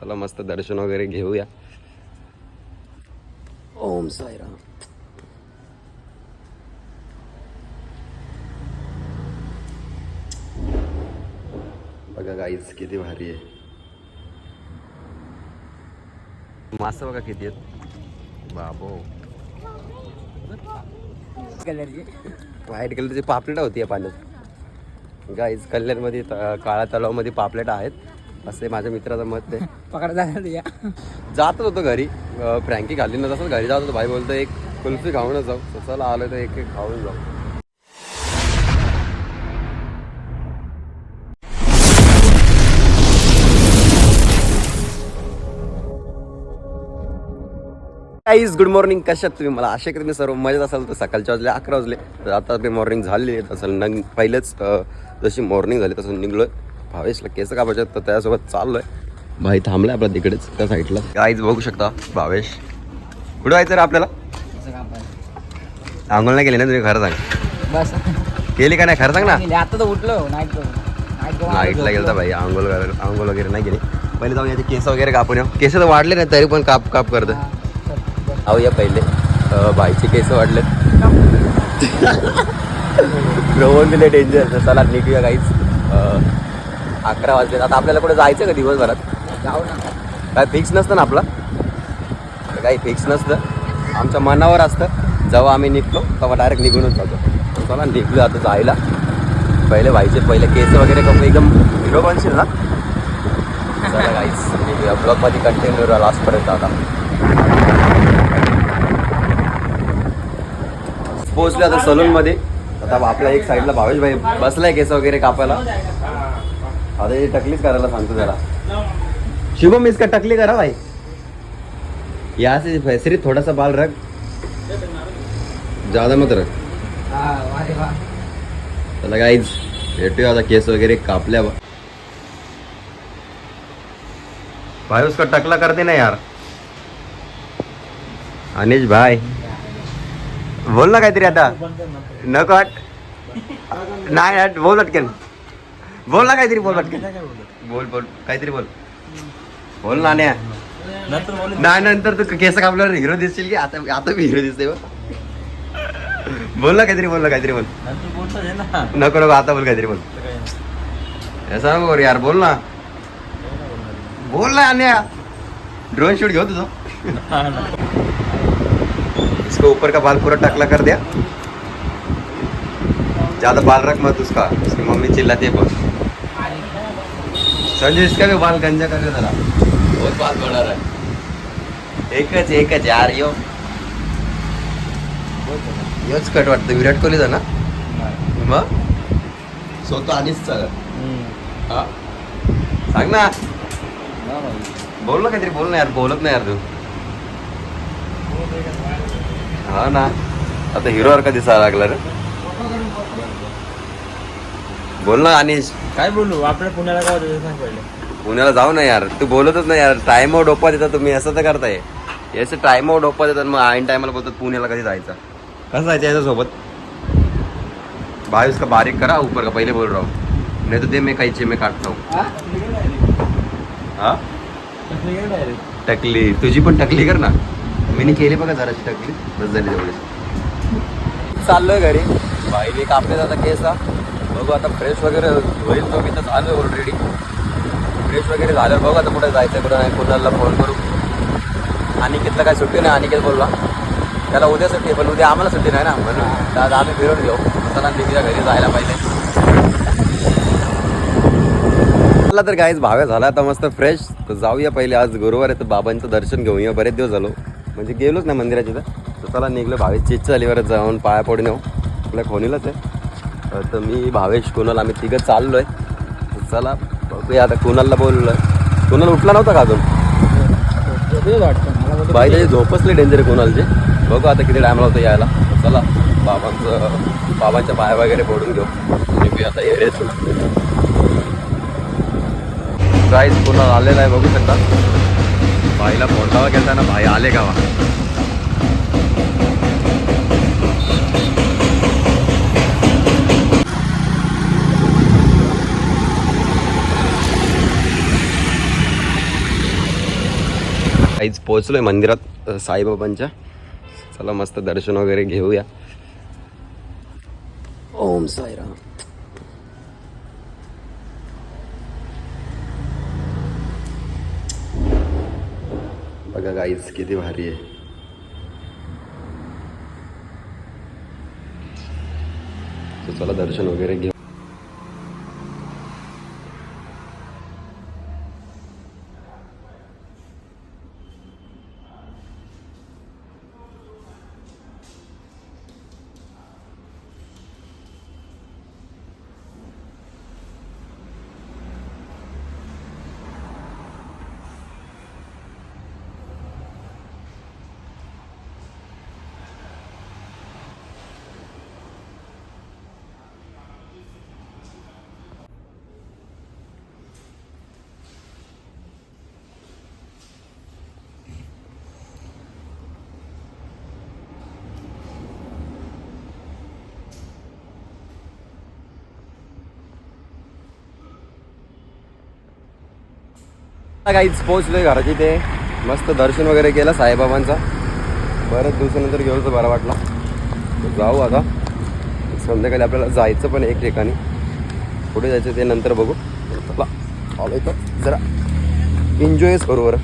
चला मस्त दर्शन वगैरे घेऊया. ओम साईराम. बघा गाईच किती भारी आहे. मासं बघा किती आहेत. बाबो. कलरची व्हाईट कलरची पापलेट होती या पाण्यात. गाईज कल्याणमध्ये काळा तलावमध्ये पापलेट आहेत. असे माझ्या मित्राचं मत आहे. पकडा या. जातच होतो घरी. फ्रँकी खाल्ली ना तसंच घरी जात होतो. भाई बोलतो एक कुल्फी खाऊनच जाऊ तर चला आलो तर एक एक खाऊन जाऊ. गाईज गुड मॉर्निंग कशात तुम्ही? मला आशा करते सर्व मजेत असाल. तर सकाळच्या वाजले अकरा वाजले. तर आता ते मॉर्निंग झाली. असेल नंग पहिलेच जशी मॉर्निंग झाली तसं निघलोय. भावेशला केस कापायचे तर त्यासोबत चाललोय. भाई थांबलाय आपला तिकडेच त्या साईडला. गाईज बघू शकता भावेश. कुठं जायचं रे आपल्याला. आंघोळ नाही केली ना तुम्ही खरं सांग. बस. केली का नाही खरं सांग ना. आता तर उठलो नाईट नाईट नाईटला गेलं भाई आंघोळ वगैरे आंघोळ वगैरे नाही केली. पहिले जाऊन याचे केस वगैरे कापून येऊ. केस तर वाढले नाही तरी पण काप काप करतं. आहो या पहिले. बाईचे केस वाढले. रोवून दिले डेंजर चला निघूया काहीच अकरा वाजले. आता आपल्याला कुठे जायचं का दिवसभरात? जाऊ ना. काय फिक्स नसतं ना आपलं? काही फिक्स नसतं. आमच्या मनावर असतं. जेव्हा आम्ही निघतो तेव्हा डायरेक्ट निघूनच जातो. चला निघलो आता जायला. पहिले व्हायचे पहिले केस वगैरे करून एकदम हिरो बनशील ना? चला निघूया. ब्लॉगमध्ये कंटिन्यू राहा लास्टपर्यंत आता. पोहोचले आता सलूनमध्ये. आता आपल्या एक साईडला भावेश भाई बसलाय केस वगैरे कापायला. आता हे टकलीच करायला सांगतो त्याला. शुभम इसका टकली करा भाई. यहाँ से फैसरी, थोड़ा सा बाल रख. ज़्यादा मत रख. चला गाईज भेटूया आता केस वगैरे कापल्या. भाई, उसका टकला करते ना यार. अनिश भाई. बोल ना काहीतरी आता. नको हट हट, बोल अटकेन बोल ना काहीतरी बोल अटकेन बोल बोल काहीतरी बोल. बोल ना नाही नंतर तू केस कापल्यावर हिरो दिसशील की आता आता मी हिरो दिसते. बोल ना काहीतरी बोल ना काहीतरी बोल. नको नको आता बोल काहीतरी बोल. ऐसा नको करू यार बोल ना. बोल ना अन्या ड्रोन शूट घेऊ तुझं. इसको ऊपर का बाल पूरा टकला कर दिया. ज्यादा बाल रख मत उसका। उसकी मम्मी चिल्लाती है बहुत। संजय इसका भी बाल गंजा कर जरा बहुत बाल बढ़ा रहा है। एकच एकच यार यो। योच कट वाटतं विराट कोहलीचा ना? मग? स्वतः आधीच चालत. हा? सांग ना. बोल ना काहीतरी बोल ना यार बोलत नाही यार तू. हा ना. आता हिरो दिसायला लागला रे? बोल ना अनिश काय बोलू? आपल्या पुण्याला काय होतं ते सांग पहिले. पुण्याला जाऊ ना यार. तू बोलतच नाही यार. टाइमवर डोपा देता तुम्ही. असं तर करताय. याचं टाइमवर डोपा देतात. मग ऐन टायमाला बोलतात पुण्याला कधी जायचं? कसं जायचं याच्यासोबत? भाई उसका बारीक करा ऊपर का पहिले बोल रहा हूँ नहीं तो दे मैं कैचे में काटता हूँ? टकली. तुझी पण टकली कर ना. मी केली बघा जराशी टकली. बस झाली चाललोय घरी. बाईने कापले जाता केस बघू आता फ्रेश वगैरे होईल तो मी तर चालू ऑलरेडी फ्रेश वगैरे झालं बघू आता कुठे जायचं कुठं नाही. कुणाला फोन करू. अनिकेतला काय सुट्टी नाही अनिकेत बोलला. त्याला उद्या सुट्टी आहे, पण उद्या आम्हाला सुट्टी नाही ना. म्हणून आज आम्ही फिरून घेऊ. चला निघूया घरी जायला पाहिजे. मला तर काहीच भाव्या झाला आता मस्त फ्रेश तर जाऊया पहिले आज गुरुवार आहे तर बाबांचं दर्शन घेऊया बरेच दिवस झालो. म्हणजे गेलोच ना मंदिराची तर चला निघलो भावेश चीजच्या अलीवरच जाऊन पाया पडून येऊ. आपल्या खोनीलाच आहे. तर मी भावेश कुणाल आम्ही तिघं चाललो आहे चला बघूया आता कुणालला बोललो आहे कुणाल उठला नव्हता का अजून? मला बाई त्याची झोपच लई डेंजर आहे कुणालची. बघू आता किती टायमाला होतं यायला. चला बाबांचं बाबांच्या पाया वगैरे पडून घेऊ. निघूया आता एरियातून काहीच कुणाल आलेला आहे बघू शकता. बाईला फोन लावा गेलता ना भाई आले का वा काहीच पोहोचलोय मंदिरात साईबाबांच्या. चला मस्त दर्शन वगैरे घेऊया. ओम साईराम. बघा गाईज किती भारी आहे. चला दर्शन वगैरे घेऊ काहीच पोहोचलोय घराची ते मस्त दर्शन वगैरे केलं साईबाबांचा. बऱ्याच दिवसानंतर गेलो तर बरा वाटला. जाऊ आता. संध्याकाळी आपल्याला जायचं पण एक ठिकाणी. कुठे जायचं ते नंतर बघू. चला आलोय तर जरा एन्जॉयच करू बरं.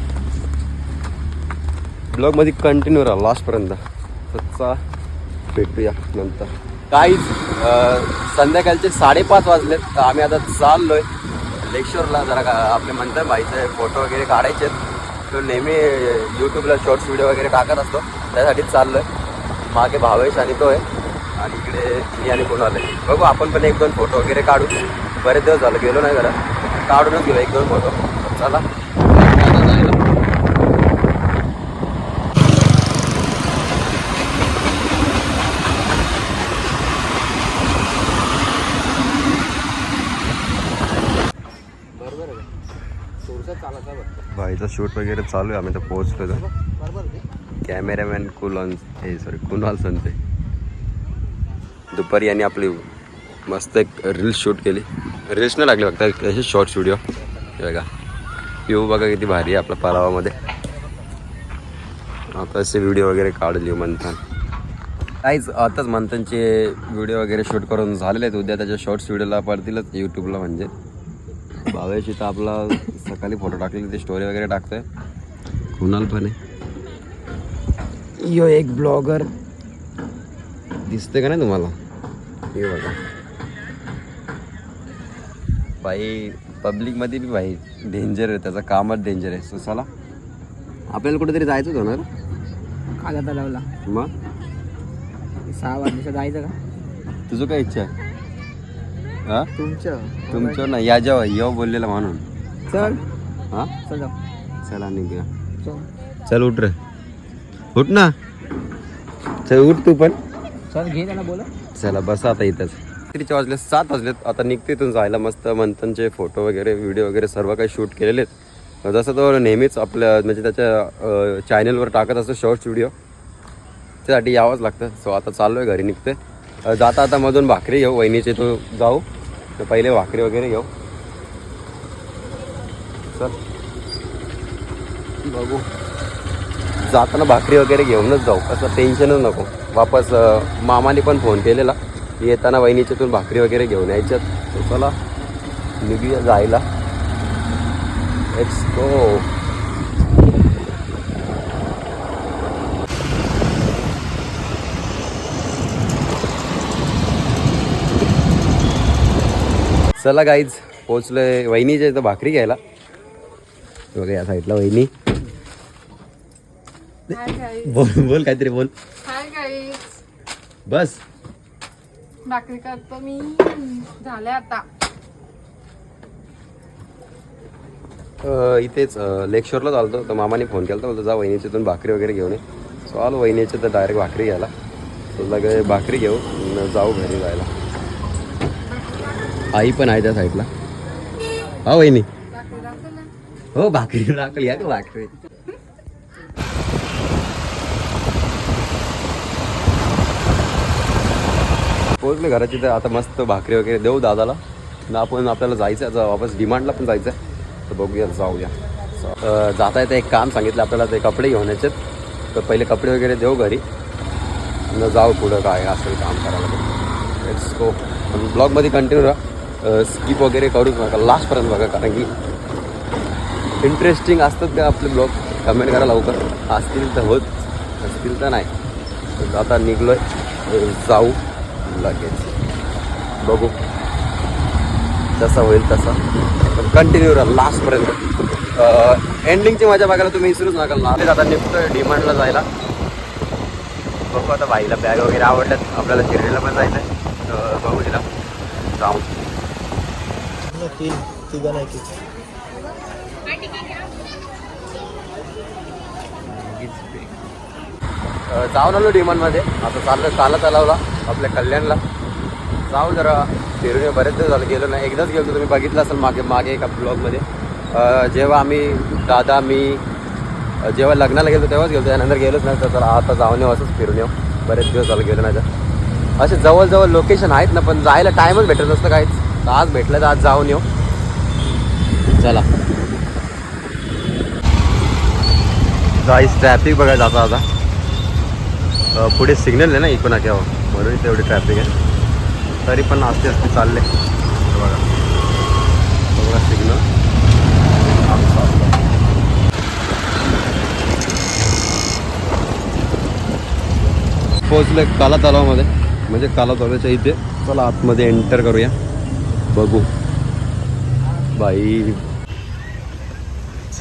ब्लॉगमध्ये कंटिन्यू राहा लास्टपर्यंत सच्चा भेटूया नंतर. काहीच संध्याकाळचे साडेपाच वाजलेत. तर आम्ही आता चाललोय. लेक्चरला जरा का आपले म्हणतात बाईचे फोटो वगैरे काढायचे तो नेहमी यूट्यूबला शॉर्ट्स व्हिडिओ वगैरे टाकत असतो. त्यासाठीच चाललोय. मागे भावेश आणि तो आहे. आणि इकडे मी आणि कोण आलं बघू आपण पण एक दोन फोटो वगैरे काढू. बरेच दिवस झालं गेलो नाही जरा काढूनच घेऊ एक दोन फोटो चला आता जायला. बरोबर आहे थोडंसं चालायचं बघ शूट वगैरे चालू आहे आम्ही तर पोहोचलो तर. कॅमेरामॅन कुलॉन हे सॉरी कुणाल संते दुपारी यांनी आपली मस्त एक रील्स शूट केली. रील्स नाही लागली फक्त असे शॉर्ट व्हिडिओ बघा. व्ह्यू बघा किती भारी आहे आपल्या परावामध्ये आता असे व्हिडिओ वगैरे काढले म्हणतात काहीच आताच मंथनचे व्हिडिओ वगैरे शूट करून झालेले आहेत. उद्या त्याच्या शॉर्ट्स व्हिडिओला पडतीलच यूट्यूबला म्हणजे. भावेश तर आपला सकाळी फोटो टाकलेले ते स्टोरी वगैरे टाकतोय. कुणाल पण आहे. यो एक ब्लॉगर दिसते का नाही तुम्हाला? हे बघा. भाई पब्लिकमध्ये बी भाई डेंजर आहे त्याचं कामच डेंजर आहे. सो चला आपल्याला कुठेतरी जायचंच होणार? खाला तलावला. मग? सहा वाजता जायचं का? तुझं काय इच्छा आहे? हा? तुमचं. तुमचं ना या जेव्हा येऊ बोललेलं म्हणून चल. हा. चल निघूया. चल. चल उठ रे. उठ ना. चल उठ तू पण. चल घे त्यांना बोला चला बस आता इथंच. रात्रीचे वाजले सात वाजलेत. आता निघते इथून जायला मस्त. मंथनचे फोटो वगैरे व्हिडिओ वगैरे सर्व काही शूट केलेले आहेत. जसं तो नेहमीच आपल्या म्हणजे त्याच्या चॅनलवर टाकत असतो शॉर्ट्स व्हिडिओ त्यासाठी यावंच लागतं. सो आता चाललो आहे घरी निघते जाता आता मधून भाकरी घेऊ वहिनीचे तो जाऊ. तर पहिले भाकरी वगैरे घेऊ. चल. बघू. जाताना भाकरी वगैरे घेऊनच जाऊ. असं टेन्शनच नको. वापस मामाने पण फोन केलेला. येताना वहिनीच्यातून भाकरी वगैरे घेऊन यायच्यात चला. निघूया जायला. लेट्स गो चला गाईज पोचलोय वहिनीच्या इथं भाकरी घ्यायला. बघा या साईडला वहिनी. बोल बोल काहीतरी बोल. बस. भाकरी करतो मी. झाले आता. अ, इथेच लेक्चरला चालतो तर मामाने फोन केला होता जा वहिनीच्या इथून भाकरी वगैरे घेऊन ये. सो आलो वहिनीच्या तर डायरेक्ट भाकरी घ्यायला. तर लगे भाकरी घेऊ जाऊ घरी जायला. आई पण आहे त्या साईडला हा वहिनी. हो भाकरी दाखल या का भाकरी. पोहोचले घराची तर आता मस्त भाकरी वगैरे देऊ दादाला. ना आपण आपल्याला जायचं आहे वापस डिमांडला पण जायचं आहे तर बघूया जाऊया. जाता येतं एक काम सांगितलं आपल्याला ते कपडे घेऊन तर पहिले कपडे वगैरे देऊ घरी. न जाऊ पुढं काय असेल काम करायला. लेट्स गो पण ब्लॉगमध्ये कंटिन्यू राहा. स्किप वगैरे करूच नका. लास्टपर्यंत बघा कारण की इंटरेस्टिंग असतात का आपले ब्लॉग कमेंट करा लवकर. असतील तर होत. असतील तर नाही. आता निघलो आहे जाऊ. लगेच. बघू. जसा होईल तसं. कंटिन्यू राहा. लास्टपर्यंत एंडिंगची मजा बघायला तुम्ही विसरूच नका. लास्ट आता निघतोय डिमांडला जायला. बघू आता बाईला बॅग वगैरे आवडल्यात. आपल्याला शिर्डीला पण जायचं आहे बघू तिला. जाऊ. तीन तिघं नाही की अ, जाऊन आलो डिमांडमध्ये आता चाललं चालत चालवला आपल्या कल्याणला. जाऊ जरा फिरून येऊ. बरेच दिवस झालं गेलो नाही. एकदाच गेलो तुम्ही बघितलं असेल मागे मागे एका ब्लॉगमध्ये. जेव्हा आम्ही दादा मी जेव्हा लग्नाला गेलो तेव्हाच गेलो त्यानंतर गेलोच नाही. तर आता जाऊन येऊ असंच फिरून येऊ. बरेच दिवस झालं गेलो नाही तर. असे जवळजवळ लोकेशन आहेत ना पण जायला टाईमच भेटत नसतं काहीच. आज भेटलं तर आज जाऊन येऊ. चला. गाईस ट्रॅफिक बघायला जाता आता. पुढे सिग्नल आहे ना इकडून केव्हा म्हणून तेवढी ट्रॅफिक आहे. तरी पण असते असते चालले. बघा. बघा सिग्नल पोचले काला तलावामध्ये. म्हणजे काला तलावाच्या इथे. चला आतमध्ये एंटर करूया. बघू. बाई.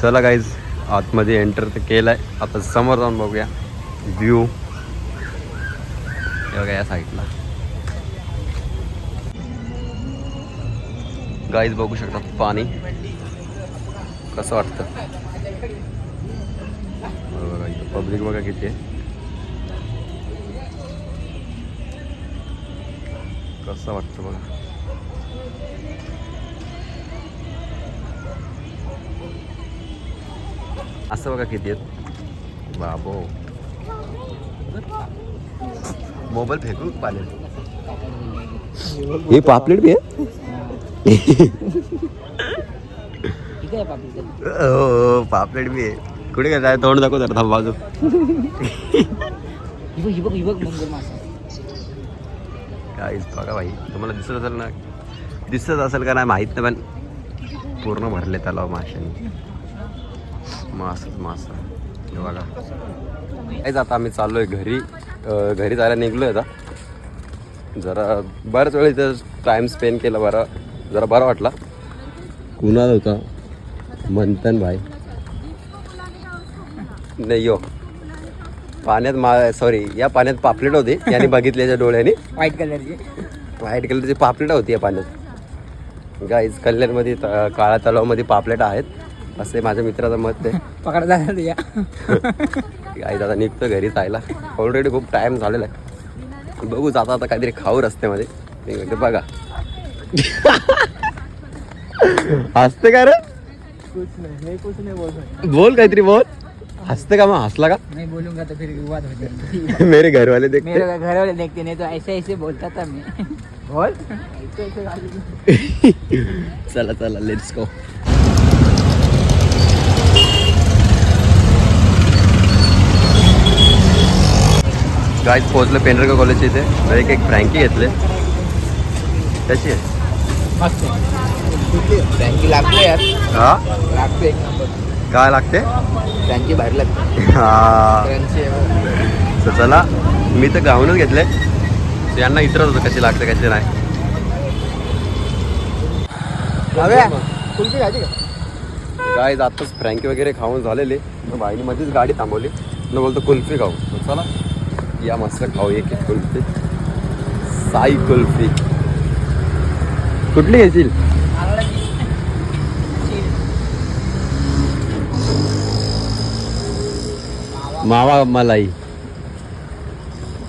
चला गाईज आतमध्ये एंटर तर केलं आहे आता समोर जाऊन बघूया. व्ह्यू बघा या साईडला गाईज बघू शकतात पाणी. कसं वाटतं? बघा पब्लिक बघा किती आहे. कसं वाटतं बघा. असं बघा किती आहेत. बाबो. मोबाईल फेकू पाण्यात हे पापलेट बी आहे? ठीक आहे पापडी हो पापलेट बी आहे. कुठे काय तोंड दाखव जरा थांब बाजू. ही ही ही काहीच बघा भाई तुम्हाला दिसत असेल ना? दिसत असेल का नाही माहीत नाही पण पूर्ण भरले तलाव माशांनी. मासच मास हे बघा. काहीच आता आम्ही चाललोय घरी. अं, घरी जायला निघलोय आता. जरा बऱ्याच वेळ इथं टाईम स्पेंड केला बरा जरा बरा वाटला. कुणाल होता? मंथन भाई. नाही यो. पाण्यात मा सॉरी या पाण्यात पापलेट होती. याने बघितल्याच्या डोळ्याने. व्हाईट कलरची व्हाईट कलरची पापलेट होती या पाण्यात. गाईज कल्याणमध्ये काळ्या तलावामध्ये पापलेट आहेत. असे माझ्या मित्राचं मत आहे. पकडा तुझ्या गाईज आता निघतो घरी जायला ऑलरेडी खूप टाईम झालेला आहे. बघू जाता आता काहीतरी खाऊ रस्त्यामध्ये. मी म्हणते बघा. हसते का रे? कुछ नाही कुछ नाही बोल बोल काहीतरी बोल. हसते का मग? हसला का? नहीं बोलूंगा तो फिर विवाद हो जाएगा मेरे घर वाले देखते. मेरे घर वाले देखते नहीं तो ऐसे ऐसे बोलता था मैं. बोल. ऐसे ऐसे गाली- चला चला लेट्स गो गाईज पोहोचलं पेंढरगाव कॉलेजच्या इथे? एक एक फ्रँकी घेतले. त्याची फ्रँकी लागते यार. हा? लागते एक नंबर काय लागते? फ्रँकी बाहेर लागते. हा. तर चला मी तर गाऊनच घेतले. यांना इतरच होतं कशी लागते कशी नाही. काय आताच फ्रँकी वगैरे खाऊन झालेले. मग बाईने मध्येच गाडी थांबवली. न बोलतो कुल्फी खाऊ. चला. या मस्त खाऊ एक एक कुल्फी साई कुल्फी. कुठली घेशील? मावा मलाई.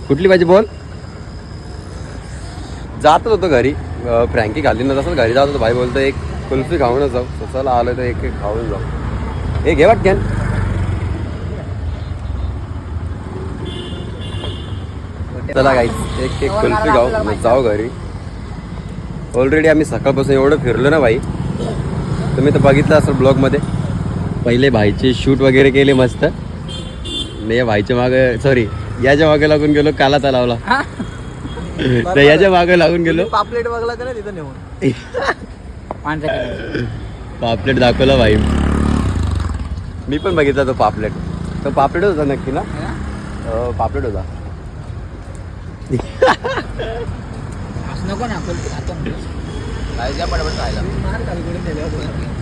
कुठली पाहिजे बोल? जातच होतो घरी. फ्रँकी खाल्ली ना तसंच घरी जात होतो. भाई बोलतो एक कुल्फी खाऊनच जाऊ. तसं आलं तर एक एक खाऊन जाऊ. हे घे वाटक्यान. चला गाईच एक एक कुल्फी खाऊ मग जाऊ घरी. ऑलरेडी आम्ही सकाळपासून एवढं फिरलो ना भाई. तुम्ही तर बघितलं असेल ब्लॉगमध्ये पहिले भाईचे शूट वगैरे केले मस्त. नाही या भाईच्या मागे सॉरी याच्या मागे लागून गेलो काला तलावला. तर याच्या मागे लागून गेलो. पापलेट बघला नाही तिथं नेऊन. पापलेट दाखवला भाई. मी पण बघितला तो पापलेट. तो पापलेट होता नक्की ना? पापलेट होता. नको ना आपण खातो ना. पटापट खायला मार खाली कुठे नेल्यावर